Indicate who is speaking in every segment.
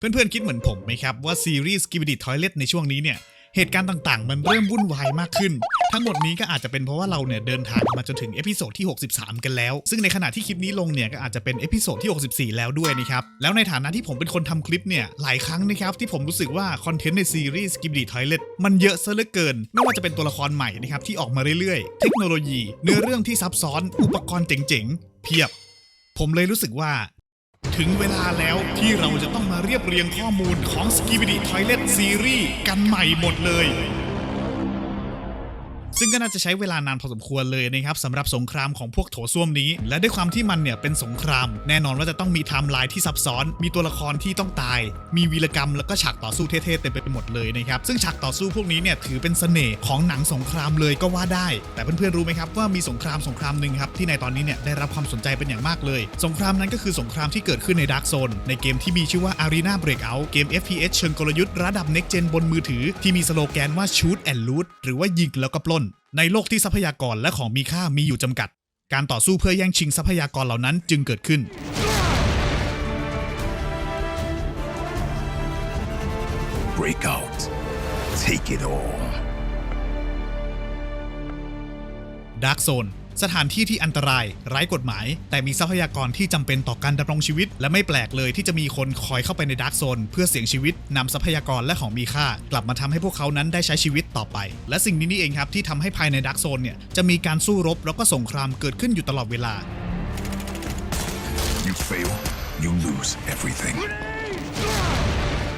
Speaker 1: เพื่อนๆคิดเหมือนผมไหมครับว่าซีรีส์ g i b i d i Toilet ในช่วงนี้เนี่ยเหตุการณ์ต่างๆ มันเริ่มวุ่นวายมากขึ้น ทั้งหมดนี้ก็อาจจะเป็นเพราะว่าเราเนี่ยเดินทางมาจนถึงเอพิโซดที่ 63 กันแล้ว ซึ่งในขณะที่คลิปนี้ลงเนี่ยก็อาจจะเป็นเอพิโซดที่ 64 แล้วด้วยนะครับ แล้วในฐานะที่ผมเป็นคนทำคลิปเนี่ยหลายครั้งนะครับที่ผมรู้สึกว่าคอนเทนต์ในซีรีส์ g i b i d i Toilet มันเยอะซะเหลือเกิน ไม่ว่าจะเป็นตัวละครใหม่นะครับที่ออกมาเรื่อยๆ เทคโนโลยี เนื้อเรื่องที่ซับซ้อน อุปกรณ์เจ๋งๆ เพียบผมเลยรู้สึกว่า ถึงเวลาแล้วที่เราจะต้องมาเรียบเรียงข้อมูลของ s k i b i d i Toilet Series กันใหม่หมดเลย ซึ่งก็น่าจะใช้เวลานานพอสมควรเลยนะครับสำหรับสงครามของพวกโถส้วมนี้ และด้วยความที่มันเนี่ยเป็นสงคราม แน่นอนว่าจะต้องมีไทม์ไลน์ที่ซับซ้อน มีตัวละครที่ต้องตาย มีวีรกรรมแล้วก็ฉากต่อสู้เท่ๆเต็มไปหมดเลยนะครับซึ่งฉากต่อสู้พวกนี้เนี่ยถือเป็นเสน่ห์ของหนังสงครามเลยก็ว่าได้ แต่เพื่อนๆรู้ไหมครับว่ามีสงครามสงครามหนึ่งครับที่ในตอนนี้เนี่ยได้รับความสนใจเป็นอย่างมากเลย สงครามนั้นก็คือสงครามที่เกิดขึ้นในดาร์กโซนในเกมที่มีชื่อว่า Arena Breakout เกม FPS เชิงกลยุทธ์ระดับ Next Gen บนมือถือที่มีสโลแกนว่า Shoot and Loot หรือว่ายิงแล้วก็ปล้น ในโลกที่ทรัพยากรและของมีค่ามีอยู่จำกัด การต่อสู้เพื่อแย่งชิงทรัพยากรเหล่านั้นจึงเกิดขึ้น
Speaker 2: Break out. Take it all.
Speaker 1: Dark Zone สถานที่ที่อันตรายไร้กฎหมาย แต่มีทรัพยากรที่จำเป็นต่อการดำรงชีวิต และไม่แปลกเลยที่จะมีคนคอยเข้าไปในดาร์กโซนเพื่อเสี่ยงชีวิตนำทรัพยากรและของมีค่า กลับมาทำให้พวกเขานั้นได้ใช้ชีวิตต่อไป และสิ่งนี้นี่เองครับที่ทำให้ภายในดาร์กโซนเนี่ยจะมีการสู้รบแล้วก็สงครามเกิดขึ้นอยู่ตลอดเวลา
Speaker 2: You fail, you lose everything.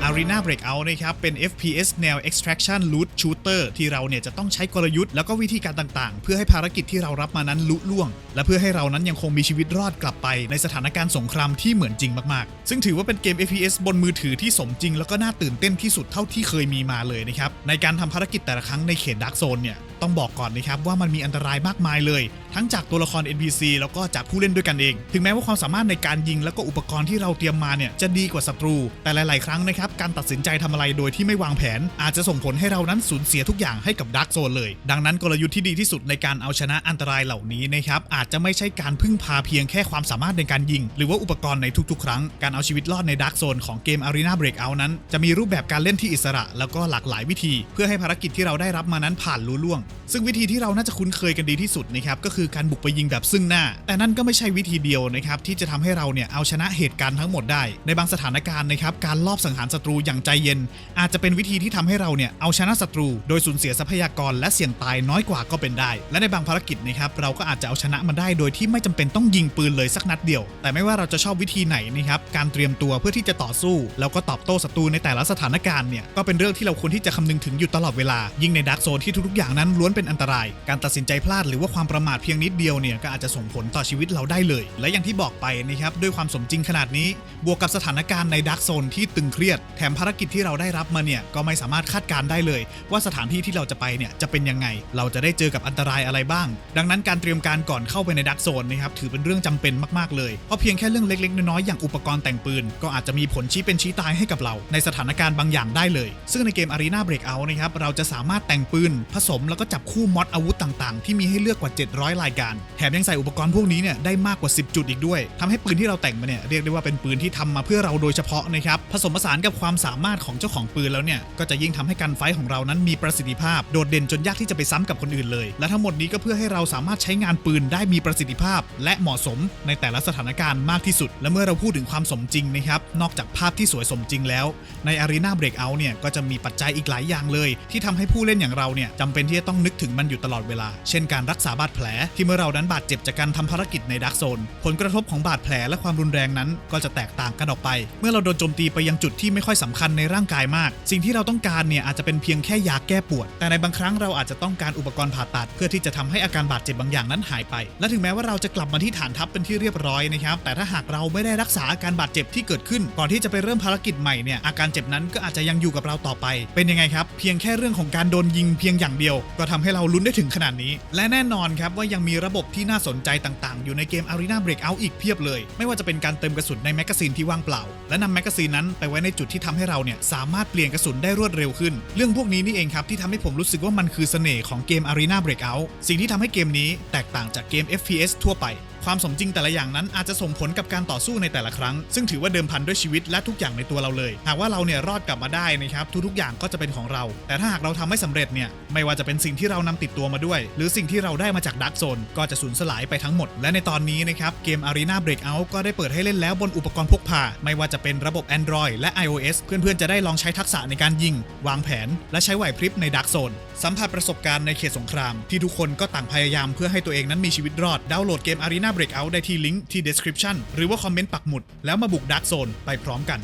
Speaker 1: Arena Breakout นะครับเป็น FPS แนว Extraction Loot Shooter ที่เราเนี่ยจะต้องใช้กลยุทธ์แล้วก็วิธีการต่างๆ เพื่อให้ภารกิจที่เรารับมานั้นลุล่วง และเพื่อให้เรานั้นยังคงมีชีวิตรอดกลับไป ในสถานการณ์สงครามที่เหมือนจริงมากๆ ซึ่งถือว่าเป็นเกม FPS บนมือถือที่สมจริง แล้วก็น่าตื่นเต้นที่สุดเท่าที่เคยมีมาเลยนะครับในการทำภารกิจแต่ละครั้งในเขต Dark Zone เนี่ยต้องบอกก่อนนะครับว่ามันมีอันตรายมากมายเลย ทั้งจากตัวละคร NPC แล้วก็จากผู้เล่นด้วยกันเอง ถึงแม้ว่าความสามารถในการยิงแล้วก็อุปกรณ์ที่เราเตรียมมาเนี่ยจะดีกว่าศัตรู แต่หลาย ๆ ครั้งนะครับการตัดสินใจทำอะไรโดยที่ไม่วางแผน อาจจะส่งผลให้เรานั้นสูญเสียทุกอย่างให้กับดาร์กโซนเลย ดังนั้นกลยุทธ์ที่ดีที่สุดในการเอาชนะอันตรายเหล่านี้นะครับอาจจะไม่ใช่การพึ่งพาเพียงแค่ความสามารถในการยิง หรือว่าอุปกรณ์ในทุก ๆ ครั้งการเอาชีวิตรอดในดาร์กโซนของเกม Arena Breakout นั้น จะมีรูปแบบการเล่นที่อิสระ แล้วก็หลากหลายวิธี เพื่อให้ภารกิจที่เราได้รับมานั้นผ่านลุล่วง ซึ่งวิธีที่เราน่าจะคุ้นเคยกันดีที่สุดนะครับก็คือการบุกไปยิงแบบซึ่งหน้า แต่นั่นก็ไม่ใช่วิธีเดียวนะครับที่จะทำให้เราเนี่ยเอาชนะเหตุการณ์ทั้งหมดได้ ในบางสถานการณ์นะครับการลอบสังหารศัตรูอย่างใจเย็น อาจจะเป็นวิธีที่ทำให้เราเนี่ยเอาชนะศัตรู โดยสูญเสียทรัพยากรและเสี่ยงตายน้อยกว่าก็เป็นได้ และในบางภารกิจนะครับเราก็อาจจะเอาชนะมันได้โดยที่ไม่จำเป็นต้องยิงปืนเลยสักนัดเดียว แต่ไม่ว่าเราจะชอบวิธีไหนนะครับการเตรียมตัวเพื่อที่จะต่อสู้ แล้วก็ตอบโต้ศัตรูในแต่ละสถานการณ์เนี่ยก็เป็นเรื่องที่เราควรที่จะคำนึงถึงอยู่ตลอดเวลายิ่งในดาร์กโซนที่ทุกๆอย่างนั้นล้วนเป็นอันตราย การตัดสินใจพลาดหรือว่าความประมาทเพียงนิดเดียวเนี่ยก็อาจจะส่งผลต่อชีวิตเราได้เลย และอย่างที่บอกไปนะครับด้วยความสมจริงขนาดนี้ บวกกับสถานการณ์ในดาร์กโซนที่ตึงเครียด แถมภารกิจที่เราได้รับมาเนี่ยก็ไม่สามารถคาดการได้เลย ว่าสถานที่ที่เราจะไปเนี่ยจะเป็นยังไง เราจะได้เจอกับอันตรายอะไรบ้าง ดังนั้นการเตรียมการก่อนเข้าไปในดาร์กโซนนะครับถือเป็นเรื่องจำเป็นมากๆเลยเพราะเพียงแค่เรื่องเล็กๆ น้อยๆอย่างอุปกรณ์แต่งปืน ก็อาจจะมีผลชี้เป็นชี้ตายให้กับเรา ในสถานการณ์บางอย่างได้เลย ซึ่งในเกม Arena Breakout นะครับเราจะสามารถแต่งปืน ผสมแล้วก็จับคู่มอดอาวุธต่างๆ ที่มีให้เลือกกว่า 700รายการแถมยังใส่อุปกรณ์พวกนี้เนี่ยได้มากกว่า 10 จุดอีกด้วยทำให้ปืนที่เราแต่งมาเนี่ยเรียกได้ว่าเป็นปืนที่ทำมาเพื่อเราโดยเฉพาะนะครับผสมผสานกับความสามารถของเจ้าของปืนแล้วเนี่ยก็จะยิ่งทำให้การไฟของเรานั้นมีประสิทธิภาพ โดดเด่นจนยากที่จะไปซ้ำกับคนอื่นเลย และทั้งหมดนี้ก็เพื่อให้เราสามารถใช้งานปืนได้มีประสิทธิภาพ และเหมาะสมในแต่ละสถานการณ์มากที่สุด และเมื่อเราพูดถึงความสมจริงนะครับนอกจากภาพที่สวยสมจริงแล้ว ใน Arena Breakout เนี่ยก็จะมีปัจจัยอีกหลายอย่างเลย ที่ทำให้ผู้เล่นอย่างเราเนี่ยจำเป็นที่จะต้องนึกถึงมันอยู่ตลอดเวลา เช่นการรักษาบาดแผลที่เมื่อเรานั้นบาดเจ็บจากการทำภารกิจในดักโซน ผลกระทบของบาดแผลและความรุนแรงนั้นก็จะแตกต่างกันออกไป เมื่อเราโดนโจมตีไปยังจุดที่ไม่ค่อยสำคัญในร่างกายมาก สิ่งที่เราต้องการเนี่ยอาจจะเป็นเพียงแค่ยาแก้ปวด แต่ในบางครั้งเราอาจจะต้องการอุปกรณ์ผ่าตัด เพื่อที่จะทำให้อาการบาดเจ็บบางอย่างนั้นหายไป และถึงแม้ว่าเราจะกลับมาที่ฐานทัพเป็นที่เรียบร้อยนะครับ แต่ถ้าหากเราไม่ได้รักษาอาการบาดเจ็บที่เกิดขึ้น ก่อนที่จะไปเริ่มภารกิจใหม่เนี่ยอาการเจ็บนั้นก็อาจจะยังอยู่กับเราต่อไป เป็นยังไงครับ เพียงแค่เรื่องของการโดนยิงเพียงอย่างเดียว ก็ทำให้เราลุ้นได้ถึงขนาดนี้ และแน่นอนครับว่ายังมีระบบที่น่าสนใจต่างๆ อยู่ในเกม Arena Breakout อีกเพียบเลย ไม่ว่าจะเป็นการเติมกระสุนในแมกกาซีนที่ว่างเปล่า และนำแมกกาซีนนั้นไปไว้ในจุดที่ทำให้เราเนี่ยสามารถเปลี่ยนกระสุนได้รวดเร็วขึ้น เรื่องพวกนี้นี่เองครับที่ทำให้ผมรู้สึกว่ามันคือเสน่ห์ของเกม Arena Breakout สิ่งที่ทำให้เกมนี้แตกต่างจากเกม FPS ทั่วไป ความสมจริงแต่ละอย่างนั้นอาจจะส่งผลกับการต่อสู้ในแต่ละครั้ง ซึ่งถือว่าเดิมพันด้วยชีวิตและทุกอย่างในตัวเราเลย หากว่าเราเนี่ยรอดกลับมาได้นะครับทุกๆอย่างก็จะเป็นของเรา แต่ถ้าหากเราทำไม่สำเร็จเนี่ยไม่ว่าจะเป็นสิ่งที่เรานำติดตัวมาด้วย หรือสิ่งที่เราได้มาจากดักโซนก็จะสูญสลายไปทั้งหมด และในตอนนี้นะครับเกม Arena Breakout ก็ได้เปิดให้เล่นแล้วบนอุปกรณ์พกพาไม่ว่าจะเป็นระบบ Android และ iOS เพื่อนๆจะได้ลองใช้ทักษะในการยิง วางแผน และใช้ไหวพริบในดักโซนสัมผัสประสบการณ์ในเขตสงคราม ที่ทุกคนก็ต่างพยายามเพื่อให้ตัวเองนั้นมีชีวิตรอดดาวน์โหลดเกม Arena Breakout ได้ที่ลิงก์ที่ description หรือว่าคอมเมนต์ปักหมุด แล้วมาบุกดักโซนไปพร้อมกัน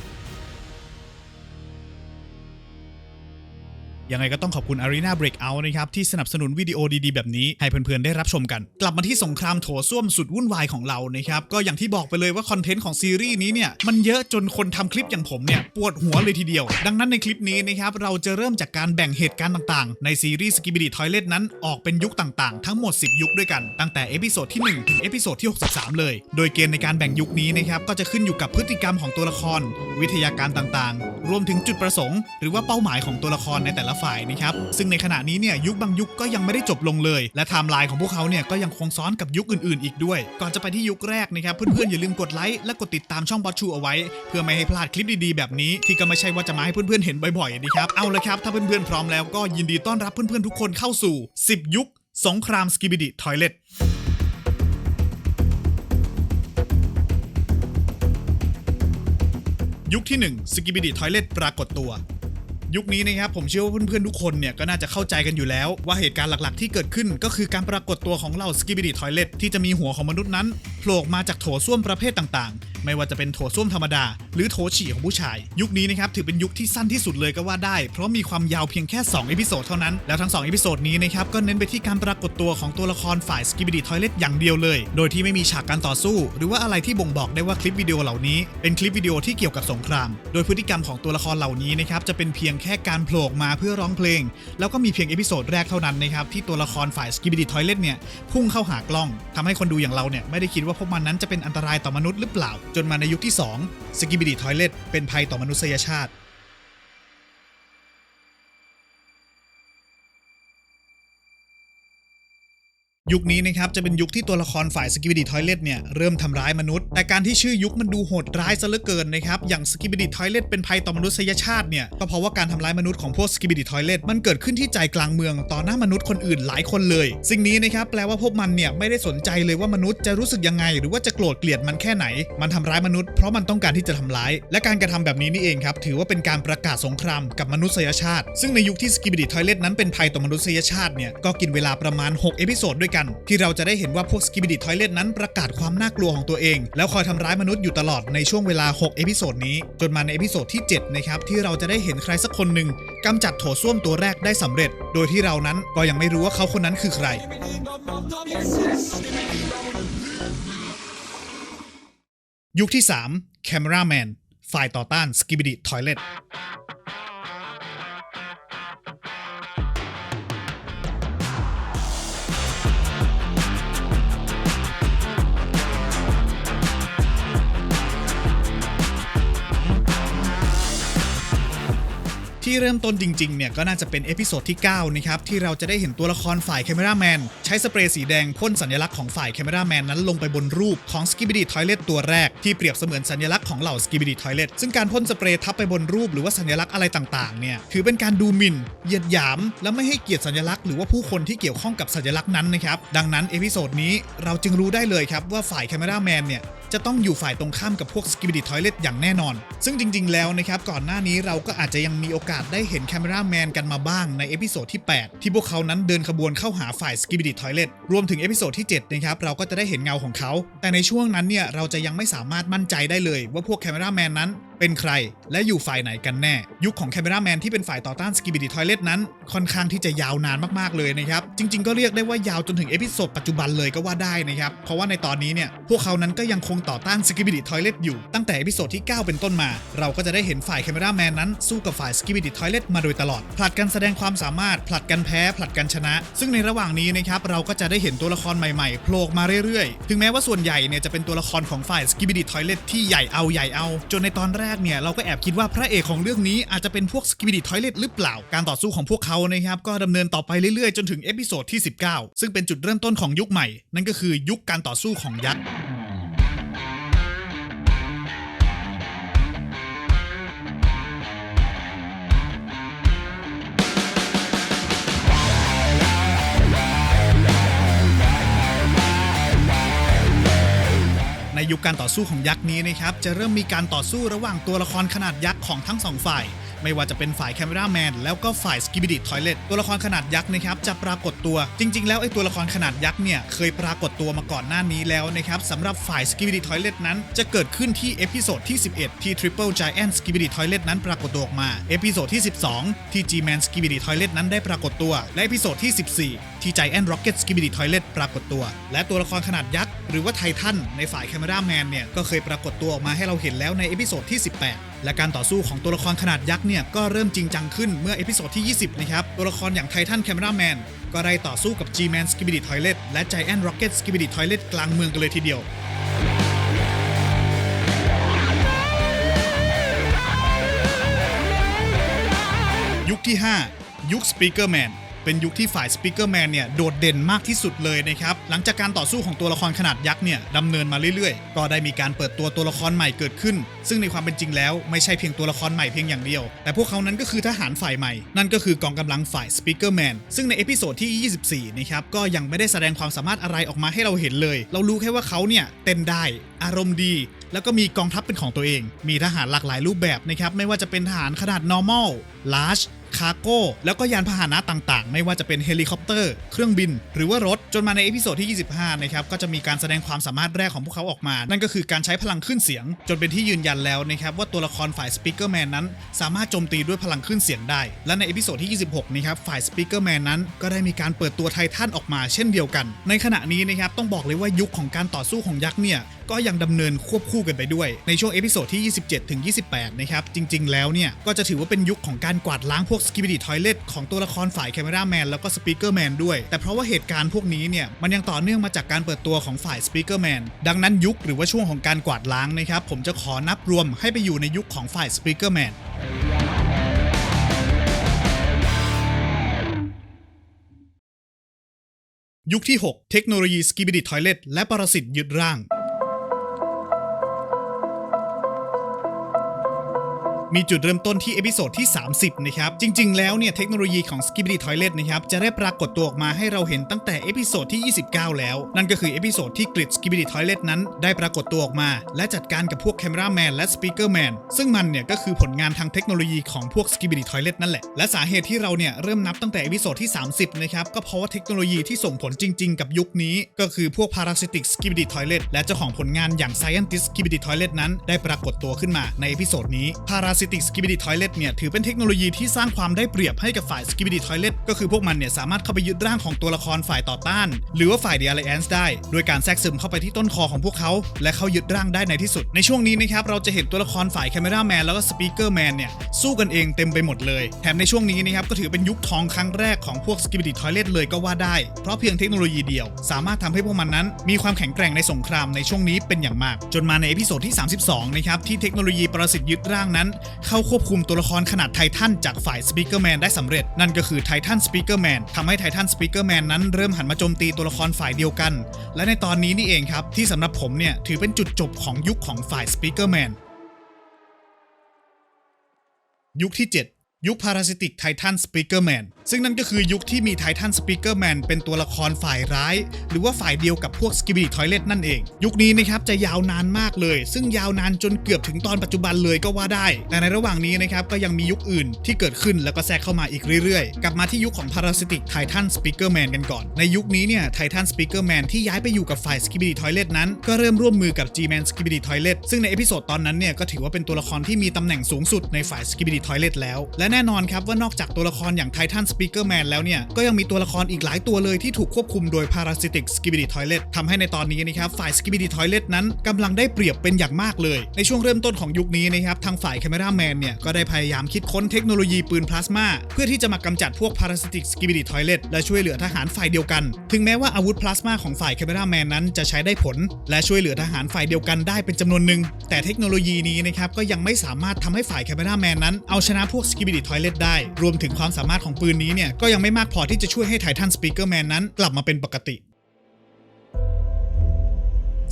Speaker 1: ยังไงก็ต้องขอบคุณ Arena Breakout นะครับที่สนับสนุนวิดีโอดีๆ แบบนี้ให้เพื่อนๆได้รับชมกัน กลับมาที่สงครามโถส้วมสุดวุ่นวายของเรานะครับก็อย่างที่บอกไปเลยว่าคอนเทนต์ของซีรีส์นี้เนี่ยมันเยอะจนคนทำคลิปอย่างผมเนี่ยปวดหัวเลยทีเดียว ดังนั้นในคลิปนี้นะครับเราจะเริ่มจากการแบ่งเหตุการณ์ต่างๆ ในซีรีส์ Skibidi Toilet นั้นออกเป็นยุคต่างๆ ทั้งหมด 10 ยุคด้วยกันตั้งแต่เอพิโซดที่ 1 ถึงเอพิโซดที่ 63 เลย โดยเกณฑ์ในการแบ่งยุคนี้นะครับก็จะขึ้นอยู่กับพฤติกรรมของตัวละคร วิทยาการต่างๆ รวมถึงจุดประสงค์ หรือว่าเป้าหมายของตัวละครในแต่ละฝ่ายนะครับซึ่งในขณะนี้เนี่ยยุคบางยุคก็ยังไม่ได้จบลงเลย และไทม์ไลน์ของพวกเขาเนี่ยก็ยังคงซ้อนกับยุคอื่นๆ อีกด้วย ก่อนจะไปที่ยุคแรกนะครับเพื่อนๆอย่าลืมกดไลค์และกดติดตามช่องบอสชูเอาไว้ เพื่อไม่ให้พลาดคลิปดีๆแบบนี้ที่ก็ไม่ใช่ว่าจะมาให้เพื่อนๆเห็นบ่อยๆนะครับเอาเลยครับถ้าเพื่อนๆพร้อมแล้วก็ยินดีต้อนรับเพื่อนๆทุกคนเข้าสู่ 10 ยุคสงครามสกิบิดิทอยเลตยุคที่1 Skibidi Toilet ปรากฏตัว ยุคนี้นะครับผมเชื่อว่าเพื่อนๆทุกคนเนี่ยก็น่าจะเข้าใจกันอยู่แล้ว ว่าเหตุการณ์หลักๆที่เกิดขึ้น ก็คือการปรากฏตัวของเหล่าสกิบิดีทอยเลตที่จะมีหัวของมนุษย์นั้นโผล่มาจากโถส้วมประเภทต่างๆไม่ว่าจะเป็นโถส้วมธรรมดา หรือโถฉี่ของผู้ชาย ยุคนี้นะครับถือเป็นยุคที่สั้นที่สุดเลยก็ว่าได้ เพราะมีความยาวเพียงแค่2เอพิโซดเท่านั้น แล้วทั้ง2เอพิโซดนี้นะครับก็เน้นไปที่การปรากฏตัวของตัวละครฝ่าย Skibidi Toilet อย่างเดียวเลย โดยที่ไม่มีฉากการต่อสู้ หรือว่าอะไรที่บ่งบอกได้ว่าคลิปวิดีโอเหล่านี้ เป็นคลิปวิดีโอที่เกี่ยวกับสงคราม โดยพฤติกรรมของตัวละครเหล่านี้นะครับจะเป็นเพียงแค่การโผล่มาเพื่อร้องเพลง แล้วก็มีเพียงเอพิโซดแรกเท่านั้นนะครับที่ตัวละครฝ่าย Skibidi Toilet เนี่ยพุ่งเข้าหากล้องทำให้คนดูอย่างเราเนี่ยไม่ได้คิดว่าพวกมันนั้นจะเป็นอันตรายต่อมนุษย์หรือเปล่าจจนมาในยุคที่ 2 สกิบิดิทอยเลตเป็นภัยต่อมนุษยชาติ ยุคนี้นะครับจะเป็นยุคที่ตัวละครฝ่าย Skibidi Toilet เนี่ยเริ่มทำร้ายมนุษย์ แต่การที่ชื่อยุคมันดูโหดร้ายซะเหลือเกินนะครับอย่าง Skibidi Toilet เป็นภัยต่อมนุษยชาติเนี่ยก็เพราะว่าการทำร้ายมนุษย์ของพวก Skibidi Toilet มันเกิดขึ้นที่ใจกลางเมืองต่อหน้ามนุษย์คนอื่นหลายคนเลย สิ่งนี้นะครับแปลว่าพวกมันเนี่ยไม่ได้สนใจเลยว่ามนุษย์จะรู้สึกยังไง หรือว่าจะโกรธเกลียดมันแค่ไหน มันทำร้ายมนุษย์เพราะมันต้องการที่จะทำร้าย และการกระทำแบบนี้นี่เองครับถือว่าเป็นการประกาศสงครามกับมนุษยชาติ ซึ่งในยุคที่ Skibidi Toilet นั้นเป็นภัยต่อมนุษยชาติเนี่ยก็กินเวลาประมาณ 6 เอพิโซดด้วยกันที่เราจะได้เห็นว่าพวก Skibidi Toilet นั้นประกาศความน่ากลัวของตัวเอง แล้วคอยทำร้ายมนุษย์อยู่ตลอดในช่วงเวลา 6 เอพิโซดนี้ จนมาในเอพิโซดที่ 7 นะครับ ที่เราจะได้เห็นใครสักคนหนึ่งกำจัดโถส้วมตัวแรกได้สำเร็จ โดยที่เรานั้นก็ยังไม่รู้ว่าเขาคนนั้นคือใครยุคที่ 3 Cameraman ฝ่ายต่อต้าน Skibidi Toilet ที่เริ่มต้นจริงๆเนี่ยก็น่าจะเป็นเอพิโซดที่9นะครับที่เราจะได้เห็นตัวละครฝ่ายแคมราแมนใช้สเปรย์สีแดงพ่นสัญลักษณ์ของฝ่ายแคมราแมนนั้นลงไปบนรูปของ Skibidi Toilet ตัวแรกที่เปรียบเสมือนสัญลักษณ์ของเหล่า Skibidi Toilet ซึ่งการพ่นสเปรย์ทับไปบนรูปหรือว่าสัญลักษณ์อะไรต่างๆเนี่ยถือเป็นการดูหมิ่นเหยียดหยาม และไม่ให้เกียรติสัญลักษณ์หรือว่าผู้คนที่เกี่ยวข้องกับสัญลักษณ์นั้นนะครับดังนั้นเอพิโซดนี้เราจึงรู้ได้เลยครับว่าฝ่ายแคมราแมนเนี่ยจะต้องอยู่ฝ่ายตรงข้ามกับพวกสกิบิดิทอยเลตอย่างแน่นอน ซึ่งจริง ๆ แล้วนะครับก่อนหน้านี้เราก็อาจจะยังมีโอกาสได้เห็นแคมราแมนกันมาบ้างในเอพิโซดที่ 8 ที่พวกเขานั้นเดินขบวนเข้าหาฝ่ายสกิบิดิทอยเลตรวมถึงเอพิโซดที่7นะครับเราก็จะได้เห็นเงาของเขา แต่ในช่วงนั้นเนี่ยเราจะยังไม่สามารถมั่นใจได้เลย ว่าพวกแคมราแมนนั้น เป็นใครและอยู่ฝ่ายไหนกันแน่ ยุคของแคม e ราแมนที่เป็นฝ่ายต่อต้าน Skibidi Toilet นั้น ค่อนข้างที่จะยาวนานมากๆเลยนะครับ จริง ๆ ก็เรียกได้ว่ายาวจนถึงเอพิโซดปัจจุบันเลยก็ว่าได้นะครับ เพราะว่าในตอนนี้เนี่ย พวกเขานั้นก็ยังคงต่อต้าน Skibidi Toilet อยู่ตั้งแต่เอพิโซดที่ 9 เป็นต้นมา เราก็จะได้เห็นฝ่ายแคม e ราแมนนั้นสู้กับฝ่าย Skibidi Toilet มาโดยตลอดผลัดกันแสดงความสามารถผลัดกันแพ้ผลัดกันชนะ ซึ่งในระหว่างนี้นะครับเราก็จะได้เห็นตัวละครใหม่ๆโผล่มาเรื่อยๆ ถึงแม้ว่าส่วนใหญ่เนี่ยจะเป็นตัวละครของฝ่าย Skibidi Toilet ที่ใหญ่เอาใหญ่เอาจนในตอนแรกกเนี่ยเราก็แอบคิดว่าพระเอกของเรื่องนี้อาจจะเป็นพวกสกิบิดิทอยเลตหรือเปล่า การต่อสู้ของพวกเขานะครับก็ดำเนินต่อไปเรื่อยๆ จนถึงเอพิโซดที่ 19 ซึ่งเป็นจุดเริ่มต้นของยุคใหม่ นั่นก็คือยุคการต่อสู้ของยักษ์ ยุคการต่อสู้ของยักษ์นี้นะครับจะเริ่มมีการต่อสู้ระหว่างตัวละครขนาดยักษ์ของทั้งสองฝ่าย ไม่ว่าจะเป็นฝ่ายแคมราแมนแล้วก็ฝ่ายสกิบิดิทอยเลตตัวละครขนาดยักษ์นะครับจะปรากฏตัว จริง ๆ แล้วไอ้ตัวละครขนาดยักษ์เนี่ยเคยปรากฏตัวมาก่อนหน้านี้แล้วนะครับสำหรับฝ่ายสกิบิดิทอยเลตนั้นจะเกิดขึ้นที่เอพิโซดที่ 11 ที่ Triple Giant s k i b i d i Toilet นั้นปรากฏตัวออกมาเอพิโซดที่ 12 ที่ G-Man s k i b i d i Toilet นั้นได้ปรากฏตัว และเอพิโซดที่ 14 ที่ Giant Rocket s k i b i d i Toilet ปรากฏตัว และตัวละครขนาดยักษ์ หรือว่าไททันในฝ่ายแคมราแมนเนี่ยก็เคยปรากฏตัวออกมาให้เราเห็นแล้วในเอพิโซดที่ 18 และการต่อสู้ของตัวละครขนาดยักษ์เนี่ยก็เริ่มจริงจังขึ้นเมื่อเอพิโซดที่ 20 นะครับ ตัวละครอย่างไททันแคมราแมนก็ได้ต่อสู้กับ G-Man s k i b i d i Toilet และ Giant Rocket s k i b i d i Toilet กลางเมืองกันเลยทีเดียวยุคที่ 5 ยุค Speaker Man เป็นยุคที่ฝ่าย Speaker Man เนี่ยโดดเด่นมากที่สุดเลยนะครับ หลังจากการต่อสู้ของตัวละครขนาดยักษ์เนี่ยดำเนินมาเรื่อยๆ ก็ได้มีการเปิดตัวตัวละครใหม่เกิดขึ้น ซึ่งในความเป็นจริงแล้วไม่ใช่เพียงตัวละครใหม่เพียงอย่างเดียว แต่พวกเขานั้นก็คือทหารฝ่ายใหม่ นั่นก็คือกองกำลังฝ่าย Speaker Man ซึ่งในเอพิโซดที่ 24 นะครับ ก็ยังไม่ได้แสดงความสามารถอะไรออกมาให้เราเห็นเลย เรารู้แค่ว่าเขาเนี่ยเต้นได้ อารมณ์ดี แล้วก็มีกองทัพเป็นของตัวเอง มีทหารหลากหลายรูปแบบนะครับ ไม่ว่าจะเป็นทหารขนาด normal large คาร์โก้ แล้วก็ยานพาหนะต่างๆ ไม่ว่าจะเป็นเฮลิคอปเตอร์ เครื่องบิน หรือว่ารถ จนมาในเอพิโซดที่ 25 นะครับ ก็จะมีการแสดงความสามารถแรกของพวกเขาออกมา นั่นก็คือการใช้พลังขึ้นเสียง จนเป็นที่ยืนยันแล้วนะครับว่าตัวละครฝ่ายสปีกเกอร์แมนนั้น สามารถโจมตีด้วยพลังขึ้นเสียงได้ และในเอพิโซดที่ 26 นะครับ ฝ่ายสปีกเกอร์แมนนั้น ก็ได้มีการเปิดตัวไททันออกมาเช่นเดียวกัน ในขณะนี้นะครับต้องบอกเลยว่ายุคของการต่อสู้ของยักษ์เนี่ยก็ยังดำเนินควบคู่กันไปด้วย ในช่วงเอพิโซดที่ 27 ถึง 28 นะครับ จริง ๆ แล้วเนี่ย ก็จะถือว่าเป็นยุคของการกวาดล้างพวกสกิบิดิทอยเลตของตัวละครฝ่ายแคมราแมนแล้วก็สปีกเกอร์แมนด้วย แต่เพราะว่าเหตุการณ์พวกนี้เนี่ย มันยังต่อเนื่องมาจากการเปิดตัวของฝ่ายสปีกเกอร์แมนดังนั้นยุคหรือว่าช่วงของการกวาดล้างนะครับ ผมจะขอนับรวมให้ไปอยู่ในยุคของฝ่ายสปีกเกอร์แมนยุคที่ 6 เทคโนโลยีสกิบิดิทอยเลตและปรสิตยึดร่าง มีจุดเริ่มต้นที่เอพิโซดที่ 30 นะครับ จริง ๆ แล้วเนี่ยเทคโนโลยีของ Skibidi Toilet นะครับ จะได้ปรากฏตัวออกมาให้เราเห็นตั้งแต่เอพิโซดที่ 29 แล้ว นั่นก็คือเอพิโซดที่กริด Skibidi Toilet นั้นได้ปรากฏตัวออกมา และจัดการกับพวก Camera Man และ Speaker Man ซึ่งมันเนี่ยก็คือผลงานทางเทคโนโลยีของพวก Skibidi Toilet นั่นแหละ และสาเหตุที่เราเนี่ยเริ่มนับตั้งแต่เอพิโซดที่ 30 นะครับ ก็เพราะว่าเทคโนโลยีที่ส่งผลจริง ๆ กับยุคนี้ ก็คือพวก Parasitic Skibidi Toilet และเจ้าของผลงานอย่าง Scientist Skibidi Toilet นั้นได้ปรากฏตัวขึ้นมาในเอพิโซดนี้ Parasitic Skibidi Toilet เนี่ยถือเป็นเทคโนโลยีที่สร้างความได้เปรียบให้กับฝ่าย Skibidi Toilet ก็คือพวกมันเนี่ยสามารถเข้าไปยึดร่างของตัวละครฝ่ายต่อต้าน หรือว่าฝ่าย The Alliance ได้ โดยการแทรกซึมเข้าไปที่ต้นคอของพวกเขา และเข้ายึดร่างได้ในที่สุด ในช่วงนี้นะครับเราจะเห็นตัวละครฝ่าย Camera Man แล้วก็ Speaker Man เนี่ยสู้กันเองเต็มไปหมดเลย แถมในช่วงนี้นะครับก็ถือเป็นยุคทองครั้งแรกของพวก Skibidi Toilet เลยก็ว่าได้ เพราะเพียงเทคโนโลยีเดียว สามารถทำให้พวกมันนั้น มีความแข็งแกร่งในสงครามในช่วงนี้เป็นอย่างมาก จนมาในเอพิโซดที่ 32นะครับที่เทคโนโลยีประสิทธิ์ยึดร่างนั้นเข้าควบคุมตัวละครขนาดไททันจากฝ่ายสปิเกอร์แมนได้สำเร็จ นั่นก็คือไททันสปิเกอร์แมนทำให้ไททันสปิเกอร์แมนนั้นเริ่มหันมาโจมตีตัวละครฝ่ายเดียวกัน และในตอนนี้นี่เองครับ ที่สำหรับผมเนี่ยถือเป็นจุดจบของยุคของฝ่ายสปิเกอร์แมนยุคที่ 7 ยุคพาราสติกไททันสปิเกอร์แมน ซึ่งนั่นก็คือยุคที่มี Titan Speaker Man เป็นตัวละครฝ่ายร้าย หรือว่าฝ่ายเดียวกับพวก Skibidi Toilet นั่นเอง ยุคนี้นะครับจะยาวนานมากเลย ซึ่งยาวนานจนเกือบถึงตอนปัจจุบันเลยก็ว่าได้ แต่ในระหว่างนี้นะครับก็ยังมียุคอื่นที่เกิดขึ้นแล้วก็แทรกเข้ามาอีกเรื่อยๆ กลับมาที่ยุคของ Parasitic Titan Speaker Man กันก่อน ในยุคนี้เนี่ย Titan Speaker Man ที่ย้ายไปอยู่กับฝ่าย Skibidi Toilet นั้นก็เริ่มร่วมมือกับ G-Man Skibidi Toilet ซึ่งในเอพิโซดตอนนั้นเนี่ยก็ถือว่าเป็นตัวละครที่มีตำแหน่งสูงสุดในฝ่าย Skibidi Toilet แล้ว และแน่นอนครับว่านอกจากตัวละครอย่าง Titan Speaker Man แล้วเนี่ย ก็ยังมีตัวละครอีกหลายตัวเลยที่ถูกควบคุมโดย Parasitic Skibidi Toilet ทำให้ในตอนนี้นะครับฝ่าย Skibidi Toilet นั้นกำลังได้เปรียบเป็นอย่างมากเลย ในช่วงเริ่มต้นของยุคนี้นะครับทางฝ่าย Camera Man เนี่ยก็ได้พยายามคิดค้นเทคโนโลยีปืนพลาสมาเพื่อที่จะมากำจัดพวก Parasitic Skibidi Toilet และช่วยเหลือทหารฝ่ายเดียวกัน ถึงแม้ว่าอาวุธพลาสมาของฝ่าย Camera Man นั้นจะใช้ได้ผล และช่วยเหลือทหารฝ่ายเดียวกันได้เป็นจำนวนหนึ่งแต่เทคโนโลยีนี้นะครับก็ยังไม่สามารถทำให้ฝ่าย Camera Man นั้นเอาชนะพวก Skibidi Toilet ได้ รวมถึงความสามารถของปืนนี้เนี่ยก็ยังไม่มากพอที่จะช่วยให้ไททันสปีกเกอร์แมนนั้นกลับมาเป็นปกติ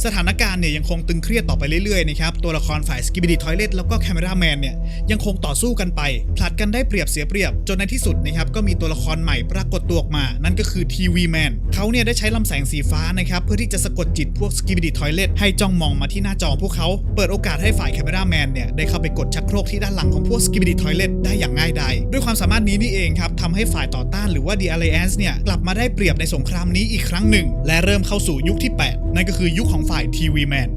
Speaker 1: สถานการณ์เนี่ยยังคงตึงเครียดต่อไปเรื่อยๆนะครับ ตัวละครฝ่าย Skibidi Toilet แล้วก็ Camera Man เนี่ยยังคงต่อสู้กันไป ผลัดกันได้เปรียบเสียเปรียบ จนในที่สุดนะครับก็มีตัวละครใหม่ปรากฏตัวออกมา นั่นก็คือ TV Man เขาเนี่ยได้ใช้ลำแสงสีฟ้านะครับเพื่อที่จะสะกดจิตพวก Skibidi Toilet ให้จ้องมองมาที่หน้าจอพวกเขาเปิดโอกาสให้ฝ่าย Camera Man เนี่ยได้เข้าไปกดชักโครกที่ด้านหลังของพวก Skibidi Toilet ได้อย่างง่ายดายด้วยความสามารถนี้นี่เองครับทำให้ฝ่ายต่อต้านหรือว่า The Alliance เนี่ยกลับมาได้เปรียบในสงครามนี้อีกครั้งหนึ่ง และเริ่มเข้าสู่ยุคที่ 8 นั่นก็คือยุคของฝ่ายทีวีแมน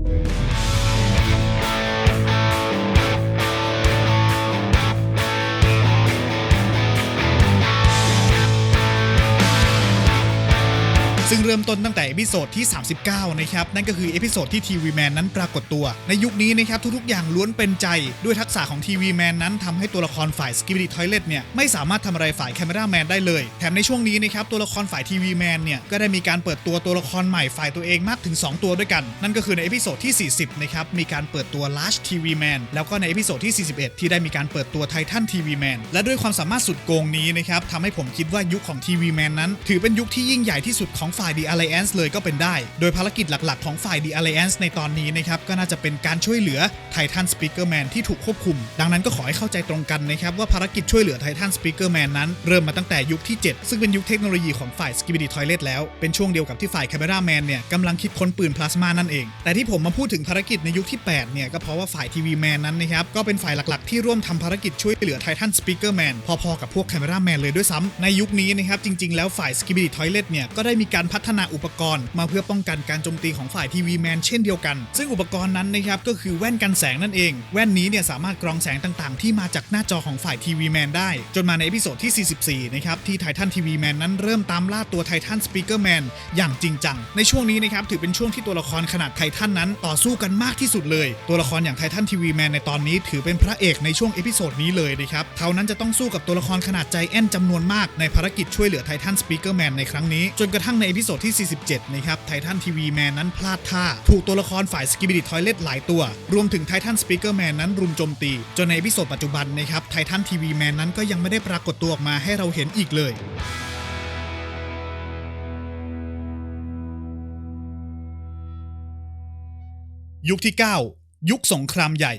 Speaker 1: ซึ่งเริ่มต้นตั้งแต่เอพิโซดที่ 39 นะครับ นั่นก็คือเอพิโซดที่ทีวีแมนนั้นปรากฏตัว ในยุคนี้นะครับทุกๆอย่างล้วนเป็นใจ ด้วยทักษะของทีวีแมนนั้นทำให้ตัวละครฝ่ายสกิ b ิ d ี Toilet เนี่ยไม่สามารถทำอะไรฝ่ายแคมราแมนได้เลย แถมในช่วงนี้นะครับตัวละครฝ่ายทีวีแมนเนี่ยก็ได้มีการเปิดตัวตัวละครใหม่ฝ่ายตัวเองมากถึง 2 ตัวด้วยกัน นั่นก็คือในเอพิโซดที่ 40 นะครับมีการเปิดตัว Large TV Man แล้วก็ในเอพิโซดที่ 41 ที่ได้มีการเปิดตัว Titan TV Man และด้วยความสามารถสุดโกงนี้นะครับทำให้ผมคิดว่ายุคของ TV Man นั้น ถือเป็นยุคที่ยิ่งใหญ่ที่สุดของฝ่าย The Alliance เลยก็เป็นได้ โดยภารกิจหลักๆ ของฝ่าย The Alliance ในตอนนี้นะครับก็น่าจะเป็นการช่วยเหลือ Titan Speaker Man ที่ถูกควบคุม ดังนั้นก็ขอให้เข้าใจตรงกันนะครับว่าภารกิจช่วยเหลือ Titan Speaker Man นั้นเริ่มมาตั้งแต่ยุคที่ 7 ซึ่งเป็นยุคเทคโนโลยีของฝ่าย Skibidi Toilet แล้วเป็นช่วงเดียวกับที่ฝ่าย Camera Man เนี่ยกำลังคิดค้นปืนพลาสมานั่นเอง แต่ที่ผมมาพูดถึงภารกิจในยุคที่ 8 เนี่ยก็เพราะว่าฝ่าย TV Man นั้นนะครับก็เป็นฝ่ายหลักๆ ที่ร่วมทำภารกิจช่วยเหลือ Titan Speaker Man พอๆกับพวก Camera Man เลยด้วยซ้ำในยุคนี้นะครับจริงๆแล้วฝ่าย Skibidi Toilet เนี่ยก็ได้มีการพัฒนาอุปกรณ์ มาเพื่อป้องกันการโจมตีของฝ่ายทีวีแมนเช่นเดียวกัน ซึ่งอุปกรณ์นั้นนะครับก็คือแว่นกันแสงนั่นเอง แว่นนี้เนี่ยสามารถกรองแสงต่างๆ ที่มาจากหน้าจอของฝ่ายทีวีแมนได้ จนมาในเอพิโซดที่ 44 นะครับ ที่ไททันทีวีแมนนั้นเริ่มตามล่าตัวไททันสปีกเกอร์แมนอย่างจริงจัง ในช่วงนี้นะครับถือเป็นช่วงที่ตัวละครขนาดไททันนั้นต่อสู้กันมากที่สุดเลย ตัวละครอย่างไททันทีวีแมนในตอนนี้ถือเป็นพระเอกในช่วงเอพิโซดนี้เลยนะครับเขานั้นจะต้องสู้กับตัวละครขนาดใจแอนจำนวนมากในภารกิจช่วยเหลือไททันสปีกเกอร์แมนในครั้งนี้จนกระทั่งในเอพิโซดที่ 47 นะครับไททันทีวีแมนนั้นพลาดท่า ถูกตัวละครฝ่าย Skibidi Toilet หลายตัว รวมถึง Titan Speaker Man นั้นรุมโจมตี จนในพิโซดปัจจุบันนะครับ Titan TV Man นั้นก็ยังไม่ได้ปรากฏตัวออกมาให้เราเห็นอีกเลยยุคที่ 9 ยุคสงครามใหญ่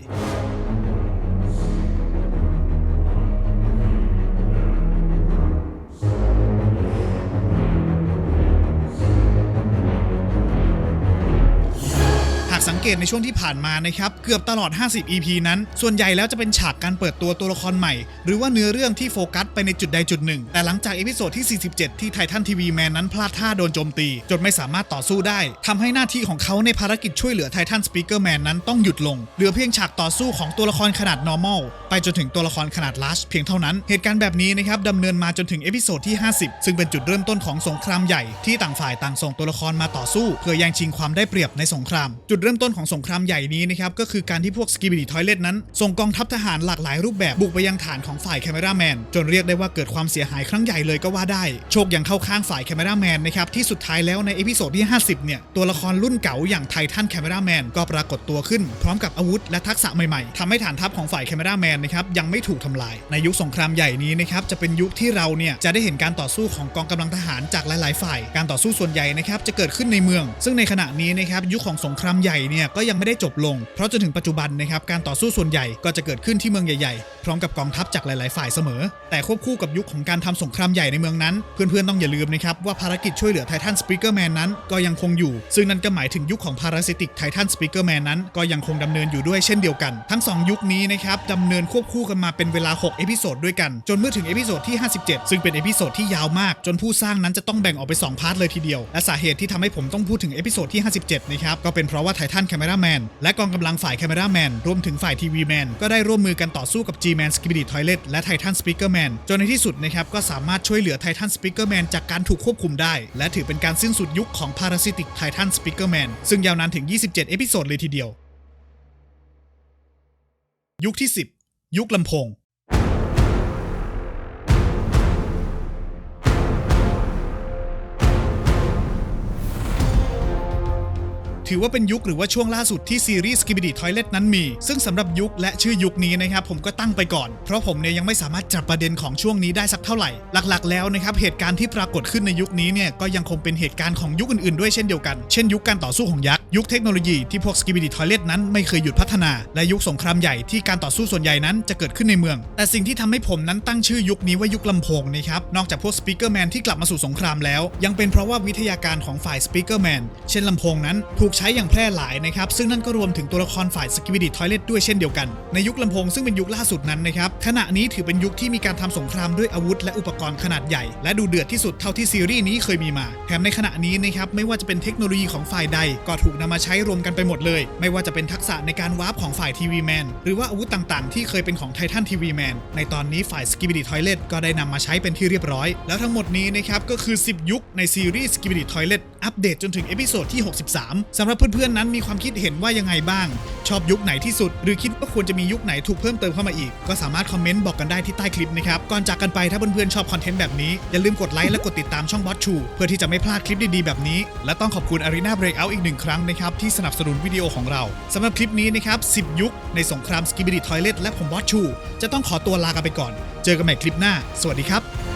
Speaker 1: สังเกตในช่วงที่ผ่านมานะครับเกือบตลอด 50 EP นั้น ส่วนใหญ่แล้วจะเป็นฉากการเปิดตัวตัวละครใหม่ หรือว่าเนื้อเรื่องที่โฟกัสไปในจุดใดจุดหนึ่ง แต่หลังจากเอพิโซดที่ 47 ที่ไททันทีวีแมนนั้นพลาดท่าโดนโจมตี จนไม่สามารถต่อสู้ได้ทำให้หน้าที่ของเขาในภารกิจช่วยเหลือไททันสปีกเกอร์แมนนั้นต้องหยุดลง เหลือเพียงฉากต่อสู้ของตัวละครขนาด normal ไปจนถึงตัวละครขนาด large เพียงเท่านั้น เหตุการณ์แบบนี้นะครับดำเนินมาจนถึงเอพิโซดที่ 50 ซึ่งเป็นจุดเริ่มต้นของสงครามใหญ่ที่ต่างฝ่ายต่างส่งตัวละครมาต่อสู้ เพื่อแย่งชิงความได้เปรียบในสงคราม จุดเริ่มต้นของสงครามใหญ่นี้นะครับก็คือการที่พวก Skibidi Toilet นั้น ส่งกองทัพทหารหลากหลายรูปแบบบุกไปยังฐานของฝ่าย Camera Man จนเรียกได้ว่าเกิดความเสียหายครั้งใหญ่เลยก็ว่าได้ โชคยังเข้าข้างฝ่าย Camera Man นะครับที่สุดท้ายแล้วในเอพิโซดที่ 50 เนี่ย ตัวละครรุ่นเก่าอย่างไททัน Camera Man ก็ปรากฏตัวขึ้น พร้อมกับอาวุธและทักษะใหม่ๆทำให้ฐานทัพของฝ่าย Camera Man นะครับยังไม่ถูกทำลาย ในยุคสงครามใหญ่นี้นะครับจะเป็นยุคที่เราเนี่ยจะได้เห็นการต่อสู้ของกองกำลังทหารจากหลาย ๆ ฝ่าย การต่อสู้ส่วนใหญ่นะครับจะเกิดขึ้นในเมือง ซึ่งในขณะนี้นะครับยุคของสงครามใหญ่เนี่ยก็ยังไม่ได้จบลง เพราะจนถึงปัจจุบันนะครับการต่อสู้ส่วนใหญ่ก็จะเกิดขึ้นที่เมืองใหญ่ๆ พร้อมกับกองทัพจากหลายๆ ฝ่ายเสมอ แต่ควบคู่กับยุคของการทำสงครามใหญ่ในเมืองนั้น เพื่อนๆ ต้องอย่าลืมนะครับว่าภารกิจช่วยเหลือไททันสปีกเกอร์แมนนั้นก็ยังคงอยู่ ซึ่งนั่นก็หมายถึงยุคของพาราซิติกไททันสปีกเกอร์แมนนั้นก็ยังคงดำเนินอยู่ด้วยเช่นเดียวกัน ทั้ง 2 ยุคนี้นะครับดำเนินควบคู่กันมาเป็นเวลา 6 เอพิโซดด้วยกัน จนเมื่อถึงเอพิโซดที่ 57 ซึ่งเป็นเอพิโซดที่ยาวมาก จนผู้สร้างนั้นจะต้องแบ่งออกไป2พาร์ทเลยทีเดียวและสาเหตุที่ทำให้ผมต้องพูดถึงเอพิโซดที่ 57นะครับก็เป็นเพราะว่าไททัน Cameraman และกองกำลังฝ่าย Cameraman รวมถึงฝ่าย TV Man ก็ได้ร่วมมือกันต่อสู้กับ G-Man Skibidi Toilet และ Titan Speaker Man จนในที่สุดนะครับก็สามารถช่วยเหลือ Titan Speaker Man จากการถูกควบคุมได้ และถือเป็นการสิ้นสุดยุคของ Parasitic Titan Speaker Man ซึ่งยาวนานถึง 27 เอพิโซดเลยทีเดียว ยุคที่ 10 ยุคลำโพง ถือว่าเป็นยุคหรือว่าช่วงล่าสุดที่ซีรีส์ Skibidi Toilet นั้นมี ซึ่งสำหรับยุคและชื่อยุคนี้นะครับผมก็ตั้งไปก่อน เพราะผมเนี่ยยังไม่สามารถจับประเด็นของช่วงนี้ได้สักเท่าไหร่ หลักๆ แล้วนะครับเหตุการณ์ที่ปรากฏขึ้นในยุคนี้เนี่ยก็ยังคงเป็นเหตุการณ์ของยุคอื่นๆด้วยเช่นเดียวกัน เช่นยุคการต่อสู้ของยักษ์ยุคเทคโนโลยีที่พวก Skibidi Toilet นั้นไม่เคยหยุดพัฒนา และยุคสงครามใหญ่ที่การต่อสู้ส่วนใหญ่นั้นจะเกิดขึ้นในเมือง แต่สิ่งที่ทำให้ผมนั้นตั้งชื่อยุคนี้ว่ายุคลำโพงนะครับนอกจากพวก Speaker Man ที่กลับมาสู่สงครามแล้ว ยังเป็นเพราะว่าวิทยาการของฝ่าย Speaker Man เช่นลำโพงนั้นถูกใช้อย่างแพร่หลายนะครับ ซึ่งนั่นก็รวมถึงตัวละครฝ่าย Skibidi Toilet ด้วยเช่นเดียวกัน ในยุคลำโพงซึ่งเป็นยุคล่าสุดนั้นนะครับ ขณะนี้ถือเป็นยุคที่มีการทำสงครามด้วยอาวุธและอุปกรณ์ขนาดใหญ่ และดูเดือดที่สุดเท่าที่ซีรีส์นี้เคยมีมา แถมในขณะนี้นะครับไม่ว่าจะเป็นเทคโนโลยีของฝ่ายใด ก็ถูกนำมาใช้รวมกันไปหมดเลย ไม่ว่าจะเป็นทักษะในการวาร์ปของฝ่ายทีวีแมนหรือว่าอาวุธต่างๆ ที่เคยเป็นของไททันทีวีแมนในตอนนี้ฝ่าย Skibidi Toilet ก็ได้นำมาใช้เป็นที่เรียบร้อย แล้วทั้งหมดนี้นะครับก็คือ 10 ยุคในซีรีส์ Skibidi Toilet อัปเดตจนถึงเอพิโซดที่ 63สำหรับเพื่อนๆนั้นมีความคิดเห็นว่ายังไงบ้าง ชอบยุคไหนที่สุด หรือคิดว่าควรจะมียุคไหนถูกเพิ่มเติมเข้ามาอีก ก็สามารถคอมเมนต์บอกกันได้ที่ใต้คลิปนะครับ ก่อนจากกันไปถ้าเพื่อนๆชอบคอนเทนต์แบบนี้ อย่าลืมกดไลค์และกดติดตามช่องบอสชูเพื่อที่จะไม่พลาดคลิปดีๆแบบนี้ และต้องขอบคุณ Arena Breakout อีกหนึ่งครั้งนะครับที่สนับสนุนวิดีโอของเราสำหรับคลิปนี้นะครับ10 ยุคในสงคราม Skibidi Toilet และผมบอสชู จะต้องขอตัวลากันไปก่อน เจอกันใหม่คลิปหน้า สวัสดีครับ